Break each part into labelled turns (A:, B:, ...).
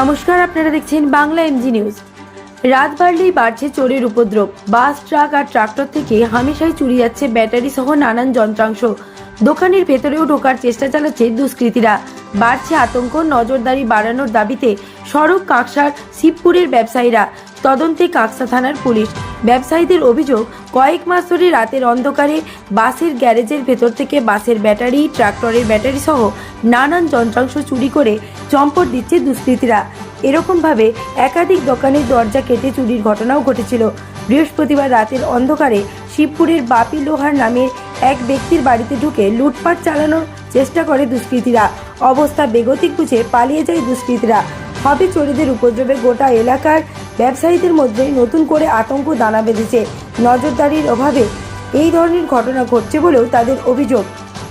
A: নমস্কার, আপনারা দেখছেন বাংলা এমজি নিউজ রাত বাড়লেই বাড়ছে চোরের উপদ্রব। বাস, ট্রাক আর ট্রাক্টর থেকে হামেশাই চুরি যাচ্ছে ব্যাটারি সহ নানান যন্ত্রাংশ। দোকানের ভেতরেও ঢোকার চেষ্টা চালাচ্ছে দুষ্কৃতীরা। বাড়ছে আতঙ্ক, নজরদারি বাড়ানোর দাবিতে সড়ক কাঁকসার শিবপুরের ব্যবসায়ীরা। তদন্তে কাকসা থানার পুলিশ। ব্যবসায়ীদের অভিযোগ, কয়েক মাস ধরে রাতের অন্ধকারে বাসের গ্যারেজের ভেতর থেকে বাসের ব্যাটারি, ট্রাক্টরের ব্যাটারি সহ নানান যন্ত্রাংশ চুরি করে চম্পট দিচ্ছে দুষ্কৃতীরা। এরকমভাবে একাধিক দোকানের দরজা কেটে চুরির ঘটনাও ঘটেছিল। বৃহস্পতিবার রাতের অন্ধকারে শিবপুরের বাপি লোহার নামের এক ব্যক্তির বাড়িতে ঢুকে লুটপাট চালানোর চেষ্টা করে দুষ্কৃতীরা। অবস্থা বেগতিক বুঝে পালিয়ে যায় দুষ্কৃতীরা। হবে চোরেদের উপদ্রবে গোটা এলাকার ব্যবসায়ীদের মধ্যে নতুন করে আতঙ্ক দানা বেঁধেছে। নজরদারির অভাবে এই ধরনের ঘটনা ঘটছে বলেও তাদের অভিযোগ।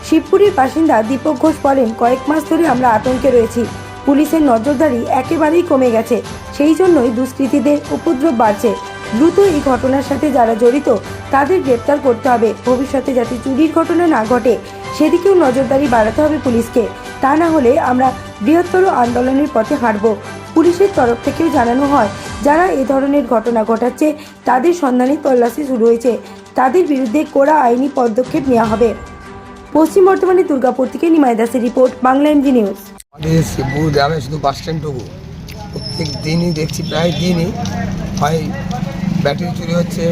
A: শিবপুরের বাসিন্দা দীপক ঘোষ বলেন, কয়েক মাস ধরে আমরা আতঙ্কে রয়েছি। পুলিশের নজরদারি একেবারেই কমে গেছে। সেই জন্যই দুষ্কৃতীদের উপদ্রব বাড়ছে। দ্রুত এই ঘটনার সাথে যারা জড়িত, তাদের গ্রেপ্তার করতে হবে। ভবিষ্যতে যাতে চুরির ঘটনা না ঘটে, সেদিকেও নজরদারি বাড়াতে হবে পুলিশকে। তা না হলে আমরা বৃহত্তর আন্দোলনের পথে হাঁটব। পুলিশের তরফ থেকেও জানানো হয়, যারা এ ধরনের ঘটনা ঘটাচ্ছে, তাদের সন্ধানে তল্লাশি শুরু হয়েছে। তাদের বিরুদ্ধে কড়া আইনি পদক্ষেপ নেওয়া হবে। পশ্চিম বর্ধমানের দুর্গাপুর থেকে নিমাই দাসের রিপোর্ট, বাংলা এমজি নিউজ।
B: আমাদের শিবপুর গ্রামে শুধু বাস স্ট্যান্ডটুকু প্রত্যেক দিনই দেখছি প্রায় দিনই হয় ব্যাটারি চুরি হচ্ছে,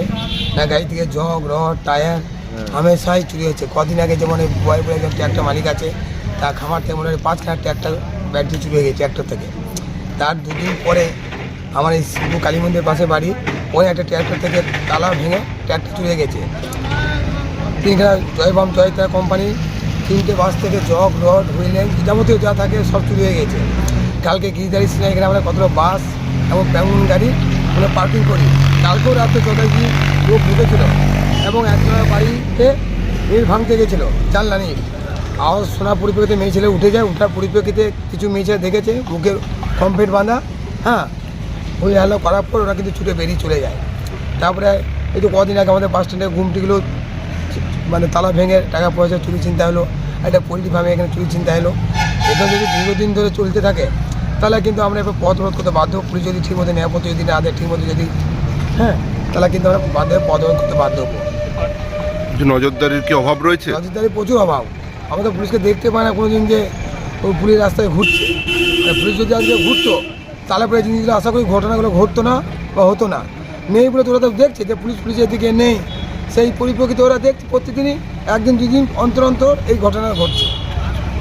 B: না গাড়ি থেকে জগ, রড, টায়ার হামেশাই চুরি হচ্ছে। কদিন আগে যেমন এই বয় বয়ে একজন ট্র্যাক্টর মালিক আছে তার খামার থেকে মনে হয় পাঁচখানা ট্র্যাক্টর ব্যাটারি চুরি হয়ে গেছে ট্র্যাক্টর থেকে। তার দুদিন পরে আমার এই শিবু কালী মন্দির পাশে বাড়ি ওই একটা ট্র্যাক্টর থেকে তালা ভেঙে ট্র্যাক্টর চুরি হয়ে গেছে। তিনখানা জয়বাম জয়তা কোম্পানি, তিনটে বাস থেকে জগ, রড হুইলেন যাবতীয় যা থাকে সব চুরি হয়ে গেছে। কালকে গিরিদারি সিনা এখানে আমরা কতটা বাস এবং প্যামন গাড়ি আমরা পার্কিং করি। কালকেও রাত্রে গিয়ে লোক ঢুকেছিল এবং একজনের বাড়িতে নীল ভাঙতে গেছিল জানলা নীল আওয়াজ শোনা পরিপ্রেক্ষিতে মেয়ে ছেলে উঠে যায় উঠার পরিপ্রেক্ষিতে কিছু মেয়ে ছেলে দেখেছে মুখের কমপ্লিট বাঁধা হ্যাঁ? ওই হ্যালো করার পর ওরা কিন্তু ছুটে বেরিয়ে চলে যায়। তারপরে এই তো কদিন আগে আমাদের বাস স্ট্যান্ডে ঘুমটিগুলো মানে তালা ভেঙে টাকা পয়সা চুরি চিন্তা হলো একটা পোলট্রি ফার্মে এখানে চুরি চিন্তা হলো। এটা যদি দীর্ঘদিন ধরে চলতে থাকে তাহলে কিন্তু আমরা এবার পথ রোধ করতে বাধ্য পুলিশ যদি ঠিক মতো নিরাপত্তা যদি না দেয় ঠিক মতো যদি হ্যাঁ? তাহলে কিন্তু আমরা বাধ্য পথ রোধ করতে বাধ্য হব।
C: নজরদারির কি অভাব রয়েছে?
B: নজরদারির প্রচুর অভাব। আমরা তো পুলিশকে দেখতে পাই না কোনো দিন যে ওই পুলিশ রাস্তায় ঘুরছে। পুলিশ যদি আজকে ঘুরতো তাহলে পরে জিনিসগুলো আশা করি ঘটনাগুলো ঘটতো না বা হতো না। নেই বলে তো ওরা তো দেখছে যে পুলিশ পুলিশের দিকে নেই। সেই পরিপ্রেক্ষিতে ওরা দেখছে প্রতিদিনই একদিন দুদিন অন্তর অন্তর এই ঘটনা ঘটছে।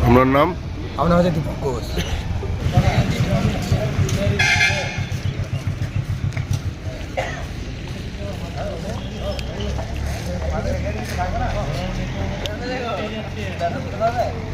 C: আপনার নাম?
B: আপনার হচ্ছে দীপক ঘোষ। Gracias. ください。